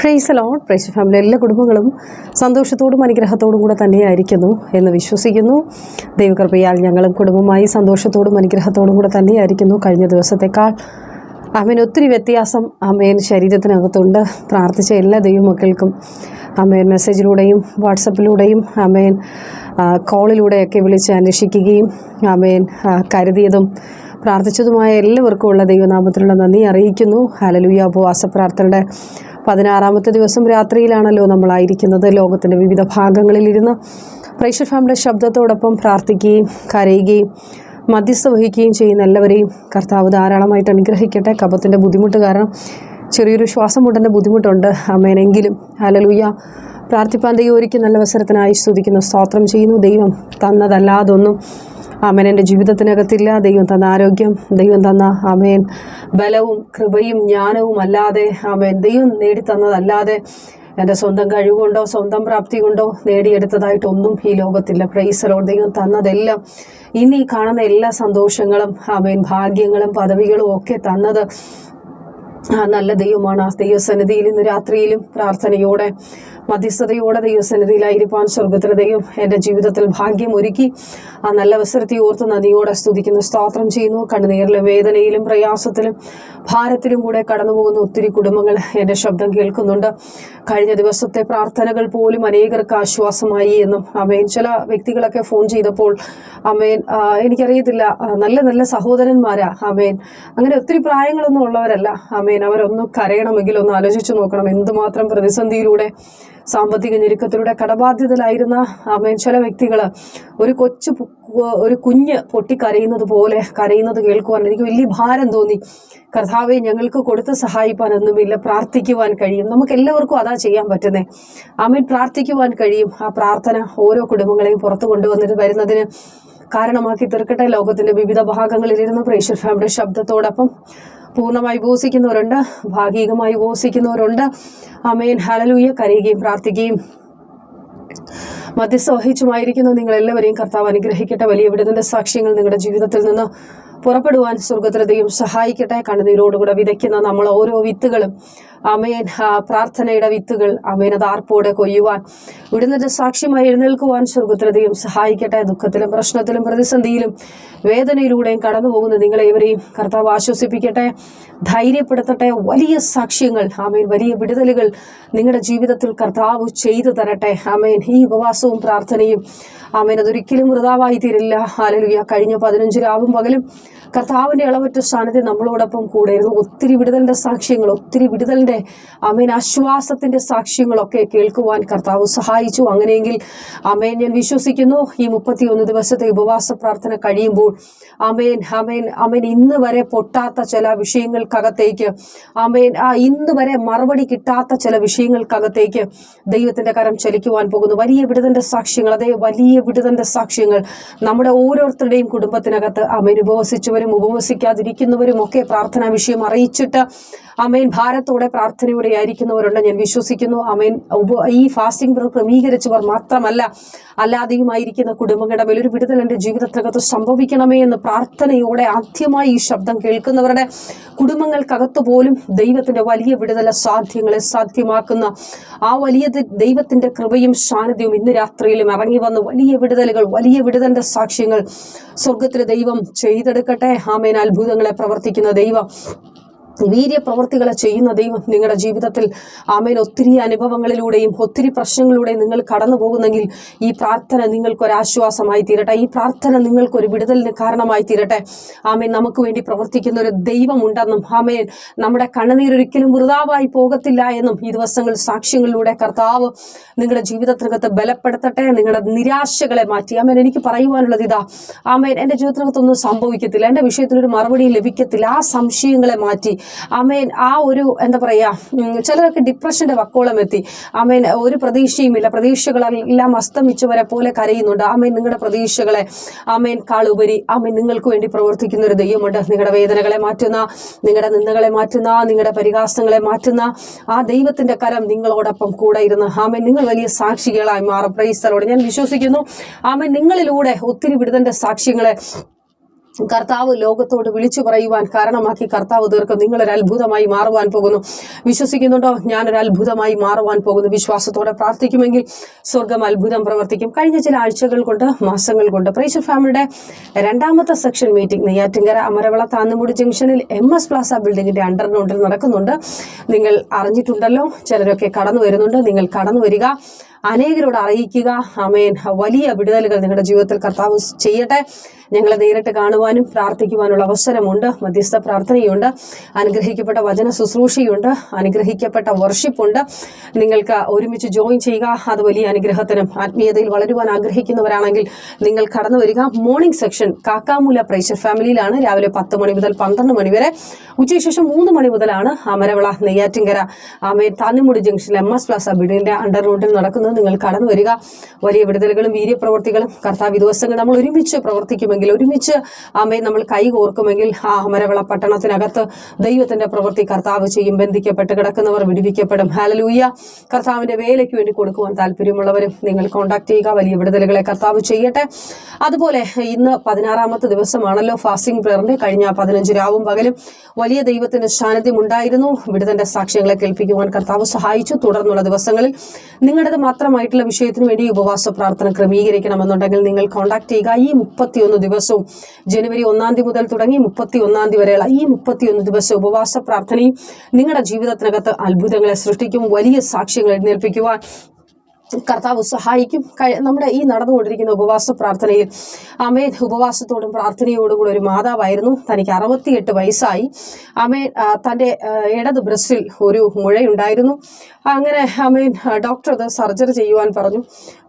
Price load price family എല്ലാ കുടുംബങ്ങളും സന്തോഷത്തോടും അനുഗ്രഹത്തോടും കൂടെ തന്നെയായിരിക്കുന്നു എന്ന് വിശ്വസിക്കുന്നു. ദൈവകൃപയാൽ ഞങ്ങളും കുടുംബമായി സന്തോഷത്തോടും അനുഗ്രഹത്തോടും കൂടെ തന്നെയായിരിക്കുന്നു. കഴിഞ്ഞ ദിവസത്തേക്കാൾ അമ്മേൻ ഒത്തിരി വ്യത്യാസം അമ്മേൻ ശരീരത്തിനകത്തുണ്ട്. പ്രാർത്ഥിച്ച എല്ലാ ദൈവമക്കൾക്കും അമ്മേൻ മെസ്സേജിലൂടെയും വാട്സപ്പിലൂടെയും അമ്മേൻ കോളിലൂടെയൊക്കെ വിളിച്ച് അന്വേഷിക്കുകയും അമ്മേൻ കരുതിയതും പ്രാർത്ഥിച്ചതുമായ എല്ലാവർക്കും ഉള്ള ദൈവനാമത്തിലുള്ള നന്ദി അറിയിക്കുന്നു. ഹലലുയ ഉപവാസ പ്രാർത്ഥനയുടെ പതിനാറാമത്തെ ദിവസം രാത്രിയിലാണല്ലോ നമ്മളായിരിക്കുന്നത്. ലോകത്തിന്റെ വിവിധ ഭാഗങ്ങളിലിരുന്ന് പ്രേക്ഷർ ഫാമിലെ ശബ്ദത്തോടൊപ്പം പ്രാർത്ഥിക്കുകയും കരയുകയും മധ്യസ്ഥ വഹിക്കുകയും ചെയ്യുന്ന എല്ലാവരെയും കർത്താവ് ധാരാളമായിട്ട് അനുഗ്രഹിക്കട്ടെ. കപത്തിന്റെ ബുദ്ധിമുട്ട് കാരണം ചെറിയൊരു ശ്വാസം മുട്ടന്റെ ബുദ്ധിമുട്ടുണ്ട്. അമ്മേനെങ്കിലും അലലൂയ പ്രാർത്ഥിപ്പാൻ ദൈവം നല്ല അവസരത്തിനായി സ്തുതിക്കുന്നു. സ്തോത്രം ചെയ്യുന്നു. ദൈവം തന്നതല്ലാതൊന്നും ആമേൻ. എന്റെ ജീവിതത്തിനകത്തില്ല. ദൈവം തന്ന ആരോഗ്യം ദൈവം തന്ന ആമേൻ. ബലവും കൃപയും ജ്ഞാനവും അല്ലാതെ ആമേൻ. ദൈവം നേടിത്തന്നതല്ലാതെ എന്റെ സ്വന്തം കഴിവുകൊണ്ടോ സ്വന്തം പ്രാപ്തി കൊണ്ടോ നേടിയെടുത്തതായിട്ടൊന്നും ഈ ലോകത്തില്ല. പ്രൈസലോ ദൈവം തന്നതെല്ലാം ഇനി കാണുന്ന എല്ലാ സന്തോഷങ്ങളും ആമേൻ ഭാഗ്യങ്ങളും പദവികളും ഒക്കെ തന്നത് ആ നല്ല ദൈവമാണ്. ആ ദൈവസന്നിധിയിൽ ഇന്ന് രാത്രിയിലും പ്രാർത്ഥനയോടെ മധ്യസ്ഥതയോടെ ദൈവസന്നിധിയിലായിരിക്കാൻ സ്വർഗത്തിലെ ദൈവം എന്റെ ജീവിതത്തിൽ ഭാഗ്യം ഒരുക്കി ആ നല്ല അവസരത്തെ ഓർത്ത് നദിയോടെ സ്തുതിക്കുന്നു സ്തോത്രം ചെയ്യുന്നു. കണ്ണുനീരിലും വേദനയിലും പ്രയാസത്തിലും ഭാരത്തിലും കൂടെ കടന്നു പോകുന്ന ഒത്തിരി കുടുംബങ്ങൾ എന്റെ ശബ്ദം കേൾക്കുന്നുണ്ട്. കഴിഞ്ഞ ദിവസത്തെ പ്രാർത്ഥനകൾ പോലും അനേകർക്ക് ആശ്വാസമായി എന്നും അമേൻ. ചില വ്യക്തികളൊക്കെ ഫോൺ ചെയ്തപ്പോൾ അമ്മയൻ എനിക്കറിയത്തില്ല നല്ല നല്ല സഹോദരന്മാരാ അമ്മയൻ അങ്ങനെ ഒത്തിരി പ്രായങ്ങളൊന്നും ഉള്ളവരല്ല അമ്മയൻ അവരൊന്നും കരയണമെങ്കിൽ ഒന്ന് ആലോചിച്ചു നോക്കണം എന്തുമാത്രം പ്രതിസന്ധിയിലൂടെ സാമ്പത്തിക ഞെരുക്കത്തിലൂടെ കടബാധ്യതയിലായിരുന്ന ചില വ്യക്തികൾ ഒരു കൊച്ചു ഒരു കുഞ്ഞ് പൊട്ടിക്കരയുന്നത് പോലെ കരയുന്നത് കേൾക്കുവാൻ എനിക്ക് വലിയ ഭാരം തോന്നി. കർത്താവെ ഞങ്ങൾക്ക് കൊടുത്ത് സഹായിപ്പാനൊന്നുമില്ല പ്രാർത്ഥിക്കുവാൻ കഴിയും. നമുക്ക് എല്ലാവർക്കും അതാ ചെയ്യാൻ പറ്റുന്നേ. അമേൻ പ്രാർത്ഥിക്കുവാൻ കഴിയും. ആ പ്രാർത്ഥന ഓരോ കുടുംബങ്ങളെയും പുറത്തു കൊണ്ടുവന്നിട്ട് വരുന്നതിന് കാരണമാക്കി തീർക്കട്ടെ. ലോകത്തിന്റെ വിവിധ ഭാഗങ്ങളിലിരുന്ന് പ്രേഷർ ഫാമിലിയുടെ ശബ്ദത്തോടൊപ്പം പൂർണമായി ഉപവസിക്കുന്നവരുണ്ട് ഭാഗികമായി ഉപവസിക്കുന്നവരുണ്ട്. അമേൻ ഹലലൂയ കരയുകയും പ്രാർത്ഥിക്കുകയും മധ്യസ്ഥ വഹിച്ചുമായിരിക്കുന്ന നിങ്ങൾ എല്ലാവരെയും കർത്താവ് അനുഗ്രഹിക്കട്ടെ. വലിയ വിടുതന്റെ സാക്ഷ്യങ്ങൾ നിങ്ങളുടെ ജീവിതത്തിൽ നിന്ന് പുറപ്പെടുവാൻ സ്വർഗത്തിലെ ദൈവം സഹായിക്കട്ടെ. കണ്ണുനീരോടുകൂടെ വിതയ്ക്കുന്ന നമ്മൾ ഓരോ വിത്തുകളും അമേൻ പ്രാർത്ഥനയുടെ വിത്തുകൾ അമേൻ അത് ആർപ്പോടെ കൊയ്യുവാൻ വിടുന്നതിന്റെ സാക്ഷ്യമായി എഴുന്നേൽക്കുവാൻ സ്വർഗത്തിലധികം സഹായിക്കട്ടെ. ദുഃഖത്തിലും പ്രശ്നത്തിലും പ്രതിസന്ധിയിലും വേദനയിലൂടെയും കടന്നു പോകുന്ന നിങ്ങളെ ഇവരെയും കർത്താവ് ആശ്വസിപ്പിക്കട്ടെ ധൈര്യപ്പെടുത്തട്ടെ. വലിയ സാക്ഷ്യങ്ങൾ ആമേൻ. വലിയ വിടുതലുകൾ നിങ്ങളുടെ ജീവിതത്തിൽ കർത്താവ് ചെയ്തു തരട്ടെ. ആമേൻ. ഈ ഉപവാസവും പ്രാർത്ഥനയും ആമേൻ അതൊരിക്കലും വൃതാവായി തീരില്ല ആലലുയ കഴിഞ്ഞ പതിനഞ്ച് രാവും പകലും കർത്താവിന്റെ ഇളവറ്റ സാന്നിധ്യം നമ്മളോടൊപ്പം കൂടെയിരുന്നു. ഒത്തിരി വിടുതലിന്റെ സാക്ഷ്യങ്ങൾ ഒത്തിരി വിടുതലിന്റെ അമേൻ ആശ്വാസത്തിന്റെ സാക്ഷ്യങ്ങളൊക്കെ കേൾക്കുവാൻ കർത്താവ് സഹായിച്ചു. അങ്ങനെയെങ്കിൽ അമേൻ ഞാൻ വിശ്വസിക്കുന്നു ഈ മുപ്പത്തിയൊന്ന് ദിവസത്തെ ഉപവാസ പ്രാർത്ഥന കഴിയുമ്പോൾ അമേൻ അമേൻ അമേൻ ഇന്ന് വരെ പൊട്ടാത്ത ചില വിഷയങ്ങൾക്കകത്തേക്ക് അമേൻ ആ ഇന്ന് വരെ മറുപടി കിട്ടാത്ത ചില വിഷയങ്ങൾക്കകത്തേക്ക് ദൈവത്തിന്റെ കരം ചലിക്കുവാൻ പോകുന്നു. വലിയ വിടുതന്റെ സാക്ഷ്യങ്ങൾ അതേ വലിയ വിടുതന്റെ സാക്ഷ്യങ്ങൾ നമ്മുടെ ഓരോരുത്തരുടെയും കുടുംബത്തിനകത്ത് അമേൻ ഉപവസിച്ചവരും ഉപവസിക്കാതിരിക്കുന്നവരും ഒക്കെ പ്രാർത്ഥനാ വിഷയം അറിയിച്ചിട്ട് അമേൻ. ഭാരത്തോടെ പ്രാർത്ഥനയോടെ ആയിരിക്കുന്നവരുണ്ട്. ഞാൻ വിശ്വസിക്കുന്നു. അമേൻ. ഈ ഫാസ്റ്റിംഗ് ക്രമീകരിച്ചവർ മാത്രമല്ല അല്ലാതെയുമായിരിക്കുന്ന കുടുംബങ്ങളുടെ വലിയൊരു വിടുതൽ എന്റെ ജീവിതത്തിനകത്ത് സംഭവിക്കണമേ എന്ന് പ്രാർത്ഥനയോടെ ആദ്യമായി ഈ ശബ്ദം കേൾക്കുന്നവരുടെ കുടുംബങ്ങൾക്കകത്ത് പോലും ദൈവത്തിന്റെ വലിയ വിടുതല സാധ്യങ്ങളെ സാധ്യമാക്കുന്ന ആ വലിയ ദൈവത്തിന്റെ കൃപയും സാന്നിധ്യവും ഇന്ന് രാത്രിയിലും ഇറങ്ങി വന്ന് വലിയ വിടുതലുകൾ വലിയ വിടുതലിന്റെ സാക്ഷ്യങ്ങൾ സ്വർഗത്തിലെ ദൈവം ചെയ്തെടുക്കട്ടെ. ആമേൻ. അത്ഭുതങ്ങളെ പ്രവർത്തിക്കുന്ന ദൈവം വീര്യപ്രവർത്തികളെ ചെയ്യുന്ന ദൈവം നിങ്ങളുടെ ജീവിതത്തിൽ ആമേൻ ഒത്തിരി അനുഭവങ്ങളിലൂടെയും ഒത്തിരി പ്രശ്നങ്ങളിലൂടെയും നിങ്ങൾ കടന്നു പോകുന്നെങ്കിൽ ഈ പ്രാർത്ഥന നിങ്ങൾക്കൊരാശ്വാസമായി തീരട്ടെ. ഈ പ്രാർത്ഥന നിങ്ങൾക്കൊരു വിടുതലിന് കാരണമായി തീരട്ടെ. ആമേൻ നമുക്ക് വേണ്ടി പ്രവർത്തിക്കുന്ന ഒരു ദൈവമുണ്ടെന്നും ആമേൻ നമ്മുടെ കണ്ണുനീരൊരിക്കലും വൃതാവായി പോകത്തില്ല എന്നും ഈ ദിവസങ്ങൾ സാക്ഷ്യങ്ങളിലൂടെ കർത്താവ് നിങ്ങളുടെ ജീവിതത്തിനകത്ത് ബലപ്പെടുത്തട്ടെ നിങ്ങളുടെ നിരാശകളെ മാറ്റി. ആമേൻ എനിക്ക് പറയുവാനുള്ളത് ഇതാ ആമേൻ എന്റെ ജീവിതത്തിനകത്തൊന്നും സംഭവിക്കത്തില്ല എന്റെ വിഷയത്തിനൊരു മറുപടി ലഭിക്കത്തില്ല. ആ സംശയങ്ങളെ മാറ്റി ആമേൻ ആ ഒരു എന്താ പറയുക ചിലരൊക്കെ ഡിപ്രഷന്റെ വക്കോളം എത്തി. ആമേൻ ഒരു പ്രതീക്ഷയുമില്ല. പ്രതീക്ഷകളെല്ലാം അസ്തമിച്ചവരെ പോലെ കരയുന്നുണ്ട്. ആമേൻ നിങ്ങളുടെ പ്രതീക്ഷകളെ ആമേൻ കാളുപരി. ആമേൻ നിങ്ങൾക്ക് വേണ്ടി പ്രവർത്തിക്കുന്ന ഒരു ദൈവമുണ്ട്. നിങ്ങളുടെ വേദനകളെ മാറ്റുന്ന നിങ്ങളുടെ നിന്ദകളെ മാറ്റുന്ന നിങ്ങളുടെ പരിഹാസങ്ങളെ മാറ്റുന്ന ആ ദൈവത്തിന്റെ കരം നിങ്ങളോടൊപ്പം കൂടെ ഇരുന്ന് ആമേൻ നിങ്ങൾ വലിയ സാക്ഷികളായി മാറും. പ്രൈസ്തലോട് ഞാൻ വിശ്വസിക്കുന്നു. ആമേൻ നിങ്ങളിലൂടെ ഒത്തിരി വിടുതന്റെ സാക്ഷ്യങ്ങളെ കർത്താവ് ലോകത്തോട് വിളിച്ചു പറയുവാൻ കാരണമാക്കി കർത്താവ് തീർക്കും നിങ്ങളൊരു അത്ഭുതമായി മാറുവാൻ പോകുന്നു. വിശ്വസിക്കുന്നുണ്ടോ? ഞാനൊരു അത്ഭുതമായി മാറുവാൻ പോകുന്നു. വിശ്വാസത്തോടെ പ്രാർത്ഥിക്കുമെങ്കിൽ സ്വർഗം അത്ഭുതം പ്രവർത്തിക്കും. കഴിഞ്ഞ ചില ആഴ്ചകൾ കൊണ്ട് മാസങ്ങൾ കൊണ്ട് പ്രൈസ് ഫാമിലിയുടെ രണ്ടാമത്തെ സെക്ഷൻ മീറ്റിംഗ് നെയ്യാറ്റിങ്കര അമരവള താന്നുമുടി ജംഗ്ഷനിൽ എം എസ് പ്ലാസ ബിൽഡിങ്ങിന്റെ അണ്ടർഗ്രൗണ്ടിൽ നടക്കുന്നുണ്ട്. നിങ്ങൾ അറിഞ്ഞിട്ടുണ്ടല്ലോ ചിലരൊക്കെ കടന്നു വരുന്നുണ്ട്. നിങ്ങൾ കടന്നു വരിക. അനേകരോട് അറിയിക്കുക. അമേൻ വലിയ വിടുതലുകൾ നിങ്ങളുടെ ജീവിതത്തിൽ കർത്താവ് ചെയ്യട്ടെ. ഞങ്ങളെ നേരിട്ട് കാണുവാനും പ്രാർത്ഥിക്കുവാനുള്ള അവസരമുണ്ട്. മധ്യസ്ഥ പ്രാർത്ഥനയുണ്ട്. അനുഗ്രഹിക്കപ്പെട്ട വചന ശുശ്രൂഷയുണ്ട്. അനുഗ്രഹിക്കപ്പെട്ട വർഷിപ്പുണ്ട് നിങ്ങൾക്ക് ഒരുമിച്ച് ജോയിൻ ചെയ്യുക. അത് വലിയ അനുഗ്രഹത്തിനും ആത്മീയതയിൽ വളരുവാൻ ആഗ്രഹിക്കുന്നവരാണെങ്കിൽ നിങ്ങൾ കടന്നു വരിക. മോർണിംഗ് സെക്ഷൻ കാക്കാമൂല പ്രേഷർ ഫാമിലിയിലാണ്. രാവിലെ പത്ത് മണി മുതൽ പന്ത്രണ്ട് മണി വരെ. ഉച്ചയ്ക്ക് ശേഷം മൂന്ന് മണി മുതലാണ് അമരവിള നെയ്യാറ്റിങ്കര ആമേ താന്നുമുടി ജംഗ്ഷനിൽ എം എസ് പ്ലാസ ബിഡിന്റെ അണ്ടർ റോഡിൽ നടക്കുന്നത്. നിങ്ങൾ കടന്നു വരിക. വലിയ വിടുതലുകളും വീര്യപ്രവർത്തികളും കർത്താവ് ദിവസങ്ങൾ നമ്മൾ ഒരുമിച്ച് പ്രവർത്തിക്കുമെങ്കിൽ ഒരുമിച്ച് അമ്മയെ നമ്മൾ കൈ കോർക്കുമെങ്കിൽ ആ അമരവിള പട്ടണത്തിനകത്ത് ദൈവത്തിന്റെ പ്രവൃത്തി കർത്താവ് ചെയ്യും. ബന്ധിക്കപ്പെട്ട് കിടക്കുന്നവർ വിടിവിക്കപ്പെടും. ഹാലലൂയ കർത്താവിന്റെ വേലയ്ക്ക് വേണ്ടി കൊടുക്കുവാൻ താല്പര്യമുള്ളവരും നിങ്ങൾ കോൺടാക്ട് ചെയ്യുക. വലിയ വിടുതലുകളെ കർത്താവ് ചെയ്യട്ടെ. അതുപോലെ ഇന്ന് പതിനാറാമത്തെ ദിവസമാണല്ലോ ഫാസ്റ്റിംഗ് പ്രയറിന്റെ കഴിഞ്ഞ പതിനഞ്ച് രാവും പകലും. വലിയ ദൈവത്തിന്റെ സാന്നിധ്യം ഉണ്ടായിരുന്നു. വിടുതന്റെ സാക്ഷ്യങ്ങളെ കേൾപ്പിക്കുവാൻ കർത്താവ് സഹായിച്ചു. തുടർന്നുള്ള ദിവസങ്ങളിൽ നിങ്ങളുടേത് മാത്രമായിട്ടുള്ള വിഷയത്തിന് വേണ്ടി ഉപവാസ പ്രാർത്ഥന ക്രമീകരിക്കണമെന്നുണ്ടെങ്കിൽ നിങ്ങൾ കോൺടാക്ട് ചെയ്യുക. ഈ മുപ്പത്തിയൊന്ന് ദിവസവും ജനുവരി ഒന്നാം തീയതി മുതൽ തുടങ്ങി മുപ്പത്തി ഒന്നാം തീയതി വരെയുള്ള ഈ മുപ്പത്തിയൊന്ന് ദിവസം ഉപവാസ പ്രാർത്ഥനയും നിങ്ങളുടെ ജീവിതത്തിനകത്ത് അത്ഭുതങ്ങളെ സൃഷ്ടിക്കും വലിയ സാക്ഷ്യങ്ങൾ എഴുന്നേൽപ്പിക്കുവാൻ കർത്താവ് സഹായിക്കും. നമ്മുടെ ഈ നടന്നുകൊണ്ടിരിക്കുന്ന ഉപവാസ പ്രാർത്ഥനയിൽ അമേൻ ഉപവാസത്തോടും പ്രാർത്ഥനയോടും കൂടെ ഒരു മാതാവായിരുന്നു. തനിക്ക് അറുപത്തിയെട്ട് വയസ്സായി. അമേൻ തന്റെ ഇടത് ബ്രസ്റ്റിൽ ഒരു മുഴയുണ്ടായിരുന്നു. അങ്ങനെ അമേൻ ഡോക്ടർ അത് സർജറി ചെയ്യുവാൻ പറഞ്ഞു.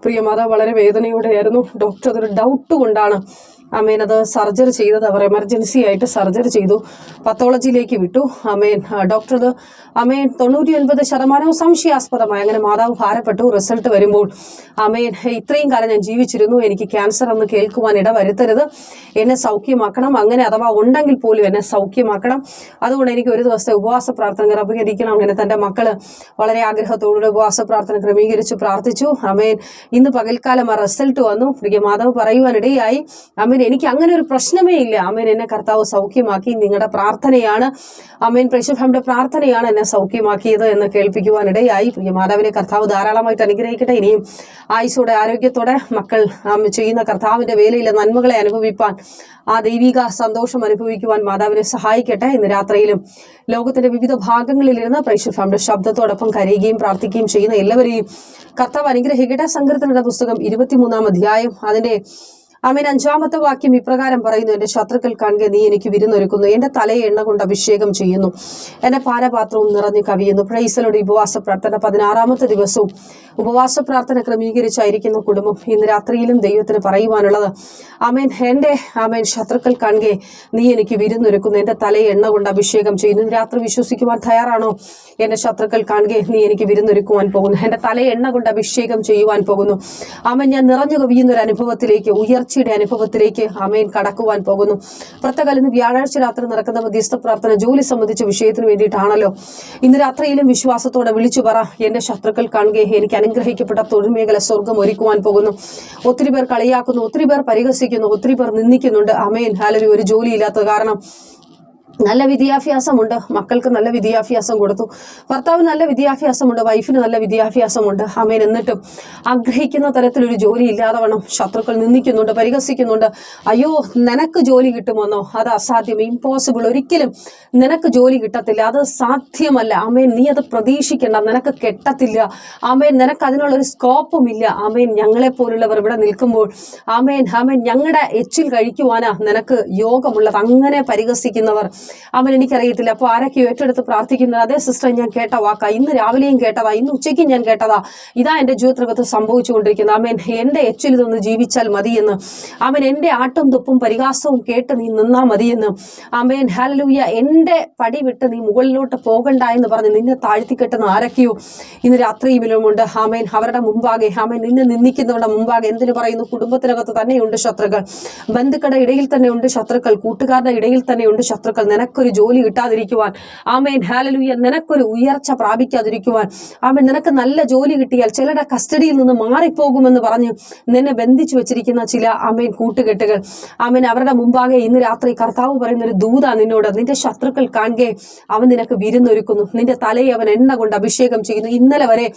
പ്രിയ മാതാവ് വളരെ വേദനയോടെയായിരുന്നു. ഡോക്ടർ അതൊരു ഡൗട്ട് കൊണ്ടാണ് അമേൻ അത് സർജറി ചെയ്തത് അവർ എമർജൻസി ആയിട്ട് സർജറി ചെയ്തു. പത്തോളജിയിലേക്ക് വിട്ടു. അമ്മേൻ ഡോക്ടർ അത് അമ്മേൻ തൊണ്ണൂറ്റി ഒൻപത് ശതമാനവും സംശയാസ്പദമായി. അങ്ങനെ മാതാവ് ഭാരപ്പെട്ടു. റിസൾട്ട് വരുമ്പോൾ അമ്മേൻ ഇത്രയും കാലം ഞാൻ ജീവിച്ചിരുന്നു. എനിക്ക് ക്യാൻസർ എന്ന് കേൾക്കുവാൻ ഇട വരുത്തരുത് എന്നെ സൗഖ്യമാക്കണം. അങ്ങനെ അഥവാ ഉണ്ടെങ്കിൽ പോലും എന്നെ സൗഖ്യമാക്കണം. അതുകൊണ്ട് എനിക്ക് ഒരു ദിവസത്തെ ഉപവാസ പ്രാർത്ഥന ക്രമീകരിക്കണം അങ്ങനെ തന്റെ മക്കൾ വളരെ ആഗ്രഹത്തോടുകൂടി ഉപവാസ പ്രാർത്ഥന ക്രമീകരിച്ചു പ്രാർത്ഥിച്ചു. അമ്മേൻ ഇന്ന് പകൽക്കാലം ആ റിസൾട്ട് വന്നു. മാതാവ് പറയുവാനിടയായി. അമേൻ എനിക്ക് അങ്ങനെ ഒരു പ്രശ്നമേ ഇല്ല. അമേൻ എന്നെ കർത്താവ് സൗഖ്യമാക്കി നിങ്ങളുടെ പ്രാർത്ഥനയാണ്. അമേൻ പ്രേക്ഷഫാമിന്റെ പ്രാർത്ഥനയാണ് എന്നെ സൗഖ്യമാക്കിയത് എന്ന് കേൾപ്പിക്കുവാനിടയായി. പ്രിയ മാതാവിനെ കർത്താവ് ധാരാളമായിട്ട് അനുഗ്രഹിക്കട്ടെ. ഇനിയും ആയുസോടെ ആരോഗ്യത്തോടെ മക്കൾ ചെയ്യുന്ന കർത്താവിന്റെ വേലയിലെ നന്മകളെ അനുഭവിപ്പാൻ ആ ദൈവിക സന്തോഷം അനുഭവിക്കുവാൻ മാതാവിനെ സഹായിക്കട്ടെ. ഇന്ന് രാത്രിയിലും ലോകത്തിന്റെ വിവിധ ഭാഗങ്ങളിലിരുന്ന് പ്രേക്ഷഫാമിന്റെ ശബ്ദത്തോടൊപ്പം കരയുകയും പ്രാർത്ഥിക്കുകയും ചെയ്യുന്ന എല്ലാവരെയും കർത്താവ് അനുഗ്രഹിക്കട്ടെ. സങ്കീർത്തനയുടെ പുസ്തകം ഇരുപത്തിമൂന്നാം അധ്യായം അതിന്റെ അമീൻ അഞ്ചാമത്തെ വാക്യം ഇപ്രകാരം പറയുന്നു എന്റെ ശത്രുക്കൾ കാണുക നീ എനിക്ക് വിരുന്നൊരുക്കുന്നു. എന്റെ തലയെ എണ്ണ കൊണ്ട് അഭിഷേകം ചെയ്യുന്നു. എന്റെ പാനപാത്രവും നിറഞ്ഞു കവിയുന്നു. പ്രൈസലോട് ഉപവാസ പ്രാർത്ഥന പതിനാറാമത്തെ ദിവസവും ഉപവാസ പ്രാർത്ഥന ക്രമീകരിച്ചായിരിക്കുന്ന കുടുംബം. ഇന്ന് രാത്രിയിലും ദൈവത്തിന് പറയുവാനുള്ളത് അമേൻ എന്റെ അമേൻ ശത്രുക്കൾ കാണുക നീ എനിക്ക് വിരുന്നൊരുക്കുന്നു. എന്റെ തലയെ എണ്ണ കൊണ്ട് അഭിഷേകം ചെയ്യുന്നു. രാത്രി വിശ്വസിക്കുവാൻ തയ്യാറാണോ? എന്റെ ശത്രുക്കൾ കാണുക നീ എനിക്ക് വിരുന്നൊരുക്കുവാൻ പോകുന്നു. എന്റെ തലയെ എണ്ണ കൊണ്ട് അഭിഷേകം ചെയ്യുവാൻ പോകുന്നു. അമൻ ഞാൻ നിറഞ്ഞു കവിയുന്ന ഒരു അനുഭവത്തിലേക്ക് ഉയർച്ചയുടെ അനുഭവത്തിലേക്ക് അമേൻ കടക്കുവാൻ പോകുന്നു. പ്രത്യേകം ഇന്ന് വ്യാഴാഴ്ച രാത്രി നടക്കുന്ന മധ്യസ്ഥ പ്രാർത്ഥന ജോലി സംബന്ധിച്ച വിഷയത്തിന് വേണ്ടിയിട്ടാണല്ലോ. ഇന്ന് രാത്രിയിലും വിശ്വാസത്തോടെ വിളിച്ചു പറ എന്റെ ശത്രുക്കൾ കാണുകയെ എനിക്ക് അനുഗ്രഹിക്കപ്പെട്ട തൊഴിൽ മേഖല സ്വർഗം ഒരുക്കുവാൻ പോകുന്നു. ഒത്തിരി പേർ കളിയാക്കുന്നു ഒത്തിരി പേർ പരിഹസിക്കുന്നു ഒത്തിരി പേർ നിന്ദിക്കുന്നുണ്ട്. അമേൻ ഹാലരി ഒരു ജോലിയില്ലാത്ത കാരണം. നല്ല വിദ്യാഭ്യാസമുണ്ട്. മക്കൾക്ക് നല്ല വിദ്യാഭ്യാസം കൊടുത്തു. ഭർത്താവിന് നല്ല വിദ്യാഭ്യാസമുണ്ട്. വൈഫിന് നല്ല വിദ്യാഭ്യാസമുണ്ട്. അമ്മേൻ എന്നിട്ടും ആഗ്രഹിക്കുന്ന തരത്തിലൊരു ജോലി ഇല്ലാതെ വേണം. ശത്രുക്കൾ നിന്ദിക്കുന്നുണ്ട് പരിഹസിക്കുന്നുണ്ട്. അയ്യോ നിനക്ക് ജോലി കിട്ടുമെന്നോ? അത് അസാധ്യം. ഇമ്പോസിബിൾ ഒരിക്കലും നിനക്ക് ജോലി കിട്ടത്തില്ല. അത് സാധ്യമല്ല. അമ്മേൻ നീ അത് പ്രതീക്ഷിക്കേണ്ട. നിനക്ക് കെട്ടത്തില്ല. ആമേൻ. നിനക്ക് അതിനുള്ളൊരു സ്കോപ്പും ഇല്ല ആമേൻ. ഞങ്ങളെ പോലുള്ളവർ ഇവിടെ നിൽക്കുമ്പോൾ ആമേൻ. ആമേൻ. ഞങ്ങളുടെ എച്ചിൽ കഴിക്കുവാനാ നിനക്ക് യോഗമുള്ളത്. അങ്ങനെ പരിഹസിക്കുന്നവർ അവൻ എനിക്കറിയത്തില്ല. അപ്പോൾ ആരൊക്കെ ഏറ്റെടുത്ത് പ്രാർത്ഥിക്കുന്നത്? അതേ സിസ്റ്റർ ഞാൻ കേട്ട വാക്കാ ഇന്ന് രാവിലെയും കേട്ടതാ. ഇന്ന് ഉച്ചയ്ക്കും ഞാൻ കേട്ടതാ. ഇതാ എന്റെ ജീവിതത്തിൽ സംഭവിച്ചുകൊണ്ടിരിക്കുന്നത്. അമ്മൻ എന്റെ എച്ചിൽ നിന്ന് ജീവിച്ചാൽ മതിയെന്ന്. അവൻ എന്റെ ആട്ടും തുപ്പും പരിഹാസവും കേട്ട് നീ നിന്നാ മതിയെന്ന്. ആമേൻ ഹാലലൂയ എന്റെ പടി വിട്ട് നീ മുകളിലോട്ട് പോകണ്ട എന്ന് പറഞ്ഞ് നിന്നെ താഴ്ത്തി കെട്ടുന്ന ആരൊക്കെയോ ഇന്ന് രാത്രിയിലുമുണ്ട്. ആമേൻ അവരുടെ മുമ്പാകെ ആമേൻ നിന്നെ നിന്ദിക്കുന്നവരുടെ മുമ്പാകെ എന്തിനു പറയുന്നു? കുടുംബത്തിനകത്ത് തന്നെയുണ്ട് ശത്രുക്കൾ. ബന്ധുക്കളുടെ ഇടയിൽ തന്നെയുണ്ട് ശത്രുക്കൾ. കൂട്ടുകാരുടെ ഇടയിൽ തന്നെയുണ്ട് ശത്രുക്കൾ. നിനക്കൊരു ജോലി കിട്ടാതിരിക്കുവാൻ. ആമേൻ ഹാലലൂയ നിനക്കൊരു ഉയർച്ച പ്രാപിക്കാതിരിക്കുവാൻ. ആമേൻ നിനക്ക് നല്ല ജോലി കിട്ടിയാൽ ചിലരുടെ കസ്റ്റഡിയിൽ നിന്ന് മാറിപ്പോകുമെന്ന് പറഞ്ഞ് നിന്നെ ബന്ധിച്ചു വെച്ചിരിക്കുന്ന ചില ആമേൻ കൂട്ടുകെട്ടുകൾ. ആമേൻ അവരുടെ മുമ്പാകെ ഇന്ന് രാത്രി കർത്താവ് പറയുന്ന ഒരു ദൂത നിന്നോട് നിന്റെ ശത്രുക്കൾ കാണുകെ അവൻ നിനക്ക് വിരുന്നൊരുക്കുന്നു. നിന്റെ തലയെ അവൻ എണ്ണ കൊണ്ട് അഭിഷേകം ചെയ്യുന്നു. ഇന്നലെ വരെ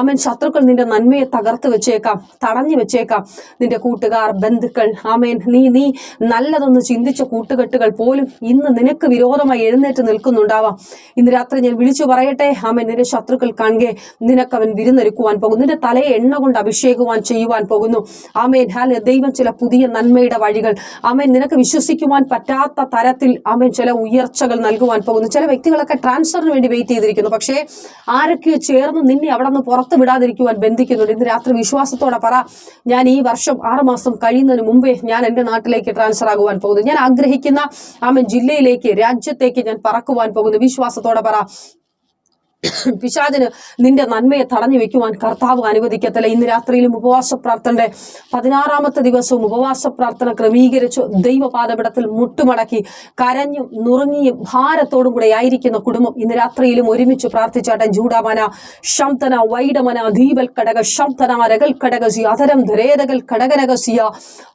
അവൻ ശത്രുക്കൾ നിന്റെ നന്മയെ തകർത്ത് വെച്ചേക്കാം തടഞ്ഞു വെച്ചേക്കാം. നിന്റെ കൂട്ടുകാർ ബന്ധുക്കൾ ആമേൻ നീ നീ നല്ലതൊന്ന് ചിന്തിച്ച കൂട്ടുകെട്ടുകൾ പോലും ഇന്ന് നിനക്ക് വിരോധമായി എഴുന്നേറ്റ് നിൽക്കുന്നുണ്ടാവാം. ഇന്ന് രാത്രി ഞാൻ വിളിച്ചു പറയട്ടെ. ആമേൻ. നിന്റെ ശത്രുക്കൾ കാണുകെ നിനക്ക് അവൻ വിരുന്നൊരുക്കുവാൻ പോകുന്നു. നിന്റെ തലയെ എണ്ണ കൊണ്ട് അഭിഷേകുവാൻ ചെയ്യുവാൻ പോകുന്നു. ആമേൻ. ഹാല. ദൈവം ചില പുതിയ നന്മയുടെ വഴികൾ. ആമേൻ. നിനക്ക് വിശ്വസിക്കുവാൻ പറ്റാത്ത തരത്തിൽ ആമേൻ ചില ഉയർച്ചകൾ നൽകുവാൻ പോകുന്നു. ചില വ്യക്തികളൊക്കെ ട്രാൻസ്ഫറിന് വേണ്ടി വെയിറ്റ് ചെയ്തിരിക്കുന്നു. പക്ഷേ ആരൊക്കെയോ ചേർന്ന് നിന്നെ അവിടെ നിന്ന് പുറത്ത് വിടാതിരിക്കുവാൻ ബന്ധിക്കുന്നുണ്ട്. ഇന്ന് രാത്രി വിശ്വാസത്തോടെ പറ. ഞാൻ ഈ വർഷം ആറുമാസം കഴിയുന്നതിന് മുമ്പേ ഞാൻ എന്റെ നാട്ടിലേക്ക് ട്രാൻസ്ഫർ ആകുവാൻ പോകുന്നു. ഞാൻ ആഗ്രഹിക്കുന്ന ആമൻ ജില്ലയിലേക്ക് രാജ്യത്തേക്ക് ഞാൻ പറക്കുവാൻ പോകുന്നു വിശ്വാസത്തോടെ പറ. പിശാചിന് നിന്റെ നന്മയെ തടഞ്ഞു വെക്കുവാൻ കർത്താവ് അനുവദിക്കത്തില്ല. ഇന്ന് രാത്രിയിലും ഉപവാസ പ്രാർത്ഥനയുടെ പതിനാറാമത്തെ ദിവസവും ഉപവാസ പ്രാർത്ഥന ക്രമീകരിച്ചു ദൈവപാദപിടത്തിൽ മുട്ടുമടക്കി കരഞ്ഞും നുറുങ്ങിയും ഭാരത്തോടും കൂടെ ആയിരിക്കുന്ന കുടുംബം ഇന്ന് രാത്രിയിലും ഒരുമിച്ച് പ്രാർത്ഥിച്ചാട്ടെ ജൂഡാമന ശംതന വൈഡമന ദീപൽ കടക ശംതന രകൽ കടകസി അതരം ധരേതകൽ കടകനകസിയ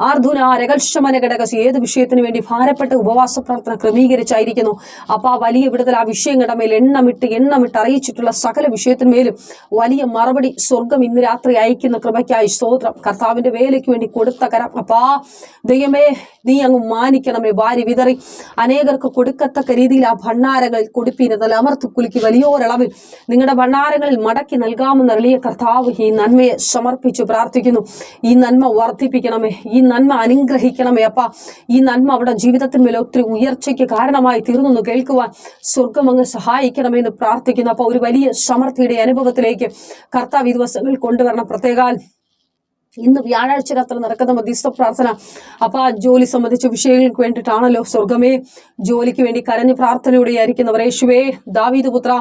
ആർധുന രകൽശമന കടകസി ഏത് വിഷയത്തിന് വേണ്ടി ഭാരപ്പെട്ട ഉപവാസ പ്രാർത്ഥന ക്രമീകരിച്ചായിരിക്കുന്നു. അപ്പൊ ആ വലിയ വിടുതൽ ആ വിഷയങ്ങളുടെ മേൽ എണ്ണമിട്ട് എണ്ണമിട്ട് അറിയിച്ചിട്ടുള്ള സകല വിഷയത്തിന്മേലും വലിയ മറുപടി സ്വർഗം ഇന്ന് രാത്രി അയക്കുന്ന കൃപയ്ക്കായി സ്തോത്രം. കർത്താവിന്റെ വേലയ്ക്ക് വേണ്ടി കൊടുത്ത കരം. അപ്പാ ദൈവമേ നീ അങ്ങ് മാനിക്കണമേ വാരി വിതറി. അനേകർക്ക് കൊടുക്കത്തക്ക രീതിയിൽ ആ ഭണ്ണാരങ്ങളിൽ കൊടുപ്പീനതൽ അമർത്തി കുലുക്കി വലിയോരളവിൽ നിങ്ങളുടെ ഭണ്ണാരങ്ങളിൽ മടക്കി നൽകാമെന്ന് എളിയ കർത്താവ് ഈ നന്മയെ സമർപ്പിച്ചു പ്രാർത്ഥിക്കുന്നു. ഈ നന്മ വർദ്ധിപ്പിക്കണമേ. ഈ നന്മ അനുഗ്രഹിക്കണമേ അപ്പ. ഈ നന്മ അവിടെ ജീവിതത്തിന്മേൽ ഒത്തിരി ഉയർച്ചയ്ക്ക് കാരണമായി തീർന്നു കേൾക്കുവാൻ സ്വർഗം അങ്ങ് സഹായിക്കണമേ എന്ന് പ്രാർത്ഥിക്കുന്നു. അപ്പൊ ഒരു വലിയ സമൃദ്ധിയുടെ അനുഭവത്തിലേക്ക് കർത്താവ് ഈ ദിവസങ്ങൾ കൊണ്ടുവരണം. പ്രത്യേകാൽ ഇന്ന് വ്യാഴാഴ്ച രാത്രി നടക്കുന്ന മധ്യസ്ഥ പ്രാർത്ഥന. അപ്പൊ ആ ജോലി സംബന്ധിച്ച വിഷയങ്ങൾക്ക് വേണ്ടിയിട്ടാണല്ലോ സ്വർഗമേ ജോലിക്ക് വേണ്ടി കരഞ്ഞ് പ്രാർത്ഥനയോടെ ആയിരിക്കുന്നവർ യേശുവേ ദാവീദ് പുത്ര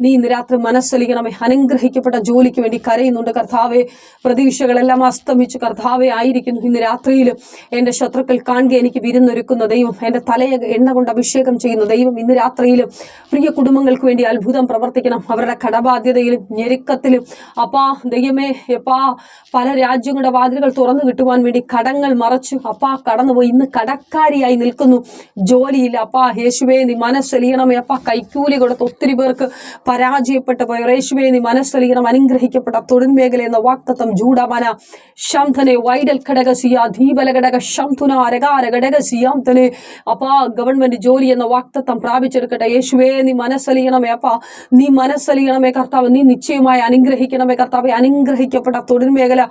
നീ ഇന്ന് രാത്രി മനസ്സലിക്കണമേ അനുഗ്രഹിക്കപ്പെട്ട ജോലിക്ക് വേണ്ടി കരയുന്നുണ്ട് കർത്താവെ. പ്രതീക്ഷകളെല്ലാം അസ്തമിച്ച് കർത്താവെ ആയിരിക്കുന്നു. ഇന്ന് രാത്രിയിൽ എന്റെ ശത്രുക്കൾ കാണുക എനിക്ക് വിരുന്നൊരുക്കുന്ന ദൈവം എന്റെ തലയെ എണ്ണ കൊണ്ട് അഭിഷേകം ചെയ്യുന്ന ദൈവം ഇന്ന് രാത്രിയിൽ പ്രിയ കുടുംബങ്ങൾക്ക് വേണ്ടി അത്ഭുതം പ്രവർത്തിക്കണം. അവരുടെ കടബാധ്യതയിലും ഞെരുക്കത്തിലും അപ്പാ ദൈവമേ എപ്പാ പല രാജ്യങ്ങളുടെ വാതിലുകൾ തുറന്നു കിട്ടുവാൻ വേണ്ടി കടങ്ങൾ മറച്ചു. അപ്പാ കടന്നുപോയി. ഇന്ന് കടക്കാരിയായി നിൽക്കുന്നു. ജോലിയില്ല. അപ്പാ യേശുവേ നീ മനസ്സലിയണമേ. അപ്പാ കൈക്കൂലി കൊടുത്ത് ഒത്തിരി പേർക്ക് പരാജയപ്പെട്ടു പോയ യേശുവേ നീ മനസ്സലിയണം. അനുഗ്രഹിക്കപ്പെട്ട തൊഴിൽ മേഖല എന്ന വാക്തത്വം ജൂഡമന ശംധനെ വൈഡൽ ഘടകസിയ ധീബല ഘടക ശംധുന അരകാര ഘടകസിയാന്തനെ അപ്പാ ഗവൺമെന്റ് ജോലി എന്ന വാക്തത്വം പ്രാപിച്ചെടുക്കട്ടെ. യേശുവേ നീ മനസ്സലിയണമേ. അപ്പാ നീ മനസ്സലിയണമേ കർത്താവ്. നീ നിശ്ചയമായി അനുഗ്രഹിക്കണമേ കർത്താവെ. അനുഗ്രഹിക്കപ്പെട്ട തൊഴിൽ മേഖല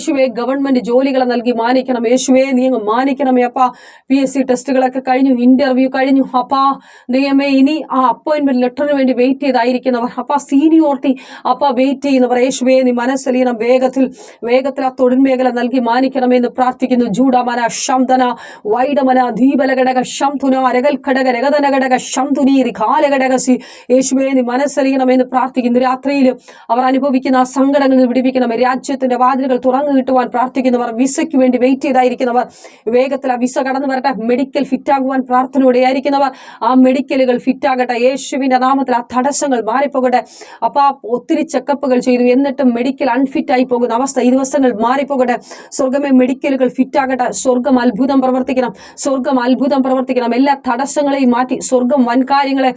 യേശുവെ ഗവൺമെന്റ് ജോലികളെ നൽകി മാനിക്കണം. യേശുവെ നീ അങ്ങ് മാനിക്കണമേ അപ്പാ. പി എസ് സി ടെസ്റ്റുകളൊക്കെ കഴിഞ്ഞു ഇന്റർവ്യൂ കഴിഞ്ഞു. അപ്പാ ദൈവമേ ഇനി ആ അപ്പോയിന്റ്മെന്റ് ലെറ്ററിന് വേണ്ടി വെയിറ്റ് ചെയ്തായിരിക്കുന്നവർ അപ്പാ സീനിയോറിറ്റി അപ്പാ വെയിറ്റ് ചെയ്യുന്നവർ യേശുവെ നീ മനസ്സലീനം വേഗത്തിൽ വേഗത്തിൽ ആ തൊഴിൽ മേഖല നൽകി മാനിക്കണമേ എന്ന് പ്രാർത്ഥിക്കുന്നു. ജൂഡമന ശംതന വൈഡമന ദീപല ഘടക ശംതുന രകൽ ഘടക രഗതന ഘടക ശംതുനീരി കാലഘടകസി യേശുവെ നീ മനസ്സലിയണമെന്ന് പ്രാർത്ഥിക്കുന്നു. രാത്രിയിൽ അവർ അനുഭവിക്കുന്ന ആ സങ്കടങ്ങളിൽ വിടിപ്പിക്കണമേ. രാജ്യത്തിന്റെ വാതിലുകൾ തുറന്നു കിട്ടുവാൻ പ്രാർത്ഥിക്കുന്നവർ വിസയ്ക്ക് വേണ്ടി വെയിറ്റ് ചെയ്തായിരിക്കുന്നവർ വേഗത്തിൽ ആ വിസ കടന്നു വരട്ടെ. മെഡിക്കൽ ഫിറ്റ് ആകുവാൻ പ്രാർത്ഥനയോടെ ആയിരിക്കുന്നവർ ആ മെഡിക്കലുകൾ ഫിറ്റ് ആകട്ടെ. യേശുവിന്റെ നാമത്തിൽ ആ തടസ്സങ്ങൾ മാറിപ്പോകട്ടെ. അപ്പൊ ആ ഒത്തിരി ചെക്കപ്പുകൾ ചെയ്തു. എന്നിട്ടും മെഡിക്കൽ അൺഫിറ്റ് ആയി പോകുന്ന അവസ്ഥ ഈ ദിവസങ്ങൾ മാറിപ്പോകട്ടെ. സ്വർഗമേ മെഡിക്കലുകൾ ഫിറ്റ് ആകട്ടെ. സ്വർഗം അത്ഭുതം പ്രവർത്തിക്കണം. സ്വർഗം അത്ഭുതം പ്രവർത്തിക്കണം. എല്ലാ തടസ്സങ്ങളെയും മാറ്റി സ്വർഗം വൻകാര്യങ്ങളെ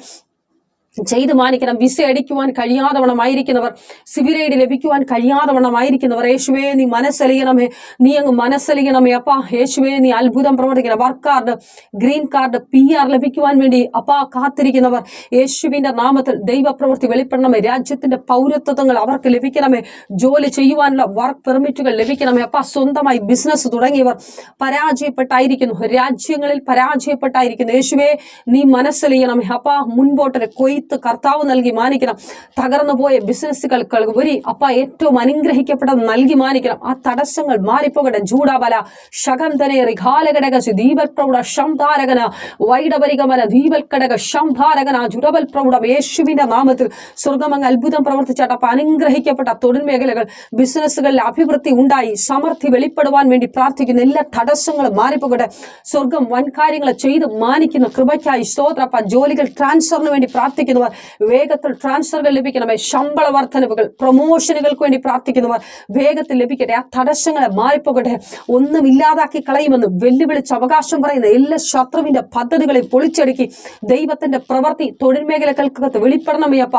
ചെയ്തു മാനിക്കണം വിസ അടിക്കുവാൻ കഴിയാതവണ്ണമായിരിക്കുന്നവർ സിവിരൈഡ് ലഭിക്കുവാൻ കഴിയാതവണ്ണമായിരിക്കുന്നവർ യേശുവേ നീ മനസ്സലിയണമേ നീ അങ്ങ് മനസ്സലിയണമേ അപ്പാ യേശുവേ നീ അത്ഭുതം പ്രവർത്തിക്കണം. Work card green card P R ലഭിക്കുവാൻ വേണ്ടി അപ്പാ കാത്തിരിക്കുന്നവർ യേശുവിന്റെ നാമത്തിൽ ദൈവപ്രവൃത്തി വെളിപ്പെടണമേ രാജ്യത്തിന്റെ പൗരത്വങ്ങൾ അവർക്ക് ലഭിക്കണമേ ജോലി ചെയ്യുവാനുള്ള വർക്ക് പെർമിറ്റുകൾ ലഭിക്കണമേ അപ്പാ സ്വന്തമായി ബിസിനസ് തുടങ്ങിയവർ പരാജയപ്പെട്ടായിരിക്കുന്നു രാജ്യങ്ങളിൽ പരാജയപ്പെട്ടായിരിക്കുന്നു. യേശുവേ നീ മനസ്സലിയണമേ അപ്പാ മുൻപോട്ടൊരു കൊയ്ത്ത് വിത്ത് കർത്താവ് നൽകി മാനിക്കണം തകർന്നു പോയ ബിസിനസ്സുകൾക്ക് ഉപരി അപ്പ ഏറ്റവും അനുഗ്രഹിക്കപ്പെട്ടത് നൽകി മാനിക്കണം ആ തടസ്സങ്ങൾ മാറിപ്പോകട്ടെ ജൂഡാബല ശകന്തനെ റിഘാലഘടക ദീപൽ പ്രൗഢ ശംധാരകന വൈഡപരികമന ദീപൽ കടക ശംധാരകന ജുഡബൽ പ്രൗഢം യേശുവിന്റെ നാമത്തിൽ സ്വർഗമങ്ങ് അത്ഭുതം പ്രവർത്തിച്ചാട്ട് അപ്പൊ അനുഗ്രഹിക്കപ്പെട്ട തൊഴിൽ മേഖലകൾ ബിസിനസ്സുകളിൽ അഭിവൃദ്ധി ഉണ്ടായി സമൃദ്ധി വെളിപ്പെടുവാൻ വേണ്ടി പ്രാർത്ഥിക്കുന്ന എല്ലാ തടസ്സങ്ങളും മാറിപ്പോകട്ടെ സ്വർഗം വൻ കാര്യങ്ങൾ ചെയ്ത് മാനിക്കുന്ന കൃപയ്ക്കായി സ്തോത്രപ്പ ജോലികൾ ട്രാൻസ്ഫറിന് വേണ്ടി പ്രാർത്ഥിക്കുന്നവർ വേഗത്തിൽ ട്രാൻസ്ഫറുകൾ ലഭിക്കണമേ. ശമ്പള വർധനവുകൾ പ്രൊമോഷനുകൾക്ക് വേണ്ടി പ്രാർത്ഥിക്കുന്നവർ വേഗത്തിൽ ലഭിക്കട്ടെ. ആ തടസ്സങ്ങളെ മാറിപ്പോകട്ടെ. ഒന്നും ഇല്ലാതാക്കി കളയുമെന്ന് വെല്ലുവിളിച്ച് അവകാശം പറയുന്ന എല്ലാ ശത്രുവിന്റെ പദ്ധതികളെ പൊളിച്ചടുക്കി ദൈവത്തിന്റെ പ്രവൃത്തി തൊഴിൽ മേഖലകൾക്കകത്ത് വെളിപ്പെടണമേ അപ്പ.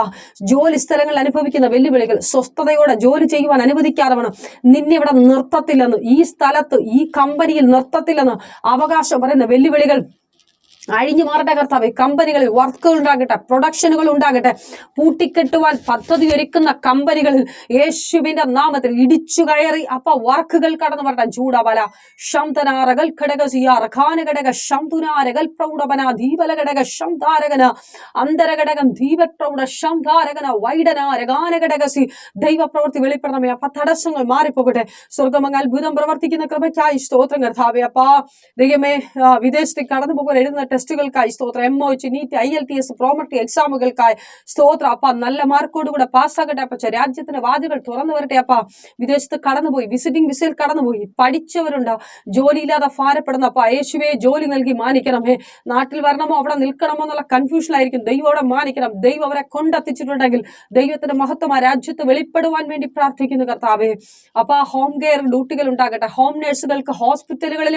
ജോലി സ്ഥലങ്ങളിൽ അനുഭവിക്കുന്ന വെല്ലുവിളികൾ സ്വസ്ഥതയോടെ ജോലി ചെയ്യുവാൻ അനുവദിക്കാതെ നിന്നെ ഇവിടെ നിർത്തത്തില്ലെന്ന് ഈ സ്ഥലത്ത് ഈ കമ്പനിയിൽ നിർത്തത്തില്ലെന്ന് അവകാശം പറയുന്ന വെല്ലുവിളികൾ അഴിഞ്ഞു മാറട്ടെ കർത്താവ്. കമ്പനികളിൽ വർക്കുകൾ ഉണ്ടാകട്ടെ പ്രൊഡക്ഷനുകൾ ഉണ്ടാകട്ടെ. പൂട്ടിക്കെട്ടുവാൻ പദ്ധതി ഒരുക്കുന്ന കമ്പനികളിൽ യേശുവിന്റെ നാമത്തിൽ ഇടിച്ചു കയറി അപ്പ വർക്കുകൾ കടന്നു വരട്ടെ. ചൂടബല ശംതനാരകൽ ഘടക സിയാർ ഘാനഘടക ശംതുനാരകൽ പ്രൗഢവന ദീപല ഘടക ശംധാരകന അന്തരഘടകം ദീപപ്രൗഢ ശംധാരകന വൈഡനാരകാനഘടക സി ദൈവപ്രവൃത്തി വെളിപ്പെടണമേ അപ്പ തടസ്സങ്ങൾ മാറിപ്പോകട്ടെ. സ്വർഗമങ്ങ് അത്ഭുതം പ്രവർത്തിക്കുന്ന കൃപയ്ക്കായി സ്തോത്രം കർത്താവേ. അപ്പാ ദൈവമേ വിദേശത്തേക്ക് കടന്നു പോകാൻ എഴുതുന്ന ടെസ്റ്റുകൾക്കായി സ്തോത്രം. M O H NEET I L T S prometric എക്സാമുകൾക്കായി സ്തോത്രം. അപ്പ നല്ല മാർക്കോട് കൂടെ പാസ്സാകട്ടെ അപ്പച്ച രാജ്യത്തിന് വാതികൾ തുറന്നു വരട്ടെ അപ്പ. വിദേശത്ത് കടന്നുപോയി വിസിറ്റിംഗ് വിസയിൽ കടന്നുപോയി. പഠിച്ചവരുണ്ട്. ജോലിയില്ലാതെ ഭാരപ്പെടുന്ന അപ്പ. യേശുവെ ജോലി നൽകി മാനിക്കണമേ നാട്ടിൽ വരണമോ അവിടെ നിൽക്കണമോ എന്നുള്ള കൺഫ്യൂഷനായിരിക്കും ദൈവം അവിടെ മാനിക്കണം. ദൈവം അവരെ കൊണ്ടെത്തിച്ചിട്ടുണ്ടെങ്കിൽ ദൈവത്തിന്റെ മഹത്വം ആ രാജ്യത്ത് വെളിപ്പെടുവാൻ വേണ്ടി പ്രാർത്ഥിക്കുന്നു കർത്താവേ. അപ്പൊ ഹോം കെയർ ഡ്യൂട്ടികൾ ഉണ്ടാകട്ടെ. ഹോം നഴ്സുകൾക്ക് ഹോസ്പിറ്റലുകളിൽ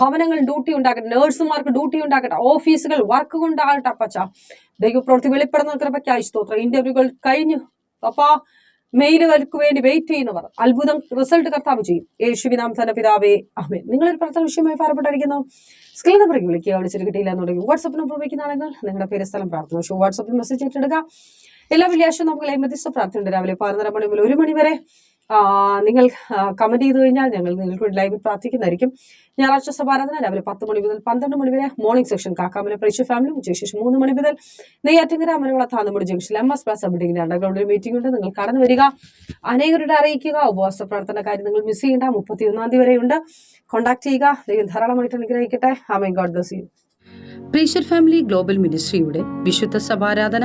ഭവനങ്ങൾ ഡ്യൂട്ടി ഉണ്ടാകട്ടെ. നഴ്സുമാർക്ക് ഡ്യൂട്ടി ഉണ്ടാകട്ടെ. ഓഫീസുകൾ വർക്ക് കൊണ്ടാകട്ടെ അപ്പച്ച. ദൈവപ്രവൃത്തി വെളിപ്പെടുന്ന കൃപയ്ക്കായി സ്തോത്രം. ഇന്റർവ്യൂകൾ കഴിഞ്ഞു അപ്പാ മെയിലുകൾക്ക് വേണ്ടി വെയിറ്റ് ചെയ്യുന്നവർ അത്ഭുതം റിസൾട്ട് കർത്താവ് ചെയ്യും. യേശുവിനാം തന്നെ പിതാവേ അഹ്മേ നിങ്ങളൊരു പ്രാർത്ഥന വിഷയമായി ഭാരപ്പെട്ടിരിക്കുന്നു. സ്ക്രീൻ നമ്പറേക്ക് വിളിക്കുക. വിളിച്ചിട്ട് കിട്ടിയില്ല എന്നുണ്ടെങ്കിൽ വാട്സപ്പിന് ആളുകൾ നിങ്ങളുടെ പേര് സ്ഥലം പ്രാർത്ഥന. ഷോ വാട്സപ്പിൽ മെസ്സേജ് ഏറ്റെടുക്കുക എല്ലാ വെള്ളിയാഴ്ചയും നമുക്ക് ലൈമതിസ്ത പ്രാർത്ഥനയുണ്ട്. രാവിലെ പതിനൊന്നര മണി മുതൽ ഒരു മണി വരെ നിങ്ങൾ കമന്റ് ചെയ്ത് കഴിഞ്ഞാൽ ഞങ്ങൾ നിങ്ങൾക്ക് ലൈവിൽ പ്രാർത്ഥിക്കുന്നതായിരിക്കും. ഞായറാഴ്ച സഭാരാധന രാവിലെ പത്ത് മണി മുതൽ പന്ത്രണ്ട് മണി വരെ മോർണിംഗ് സെക്ഷൻ കാക്കാമല പ്രേക്ഷ ഫാമിലി ഉച്ചശേഷം മൂന്ന് മണി മുതൽ നെയ്യാറ്റിങ്കര അമരവള താന്നമുടി ജംഗ്ഷനിൽ എം എസ് പ്ലസ് അബിഡിങ്ങിന്റെ അണ്ടർഗ്രൗണ്ട് മീറ്റിംഗ് ഉണ്ട്. നിങ്ങൾ കടന്നു വരിക. അനേകരുടെ അറിയിക്കുക. ഉപവാസ പ്രവർത്തന കാര്യം നിങ്ങൾ മിസ് ചെയ്യേണ്ട. മുപ്പത്തി ഒന്നാം തീയതി വരെയുണ്ട്. കോൺടാക്ട് ചെയ്യുക. ധാരാളമായിട്ട് അനുഗ്രഹിക്കട്ടെ. ആമേ God bless you praise family global മിനിസ്ട്രിയുടെ വിശുദ്ധ സഭാരാധന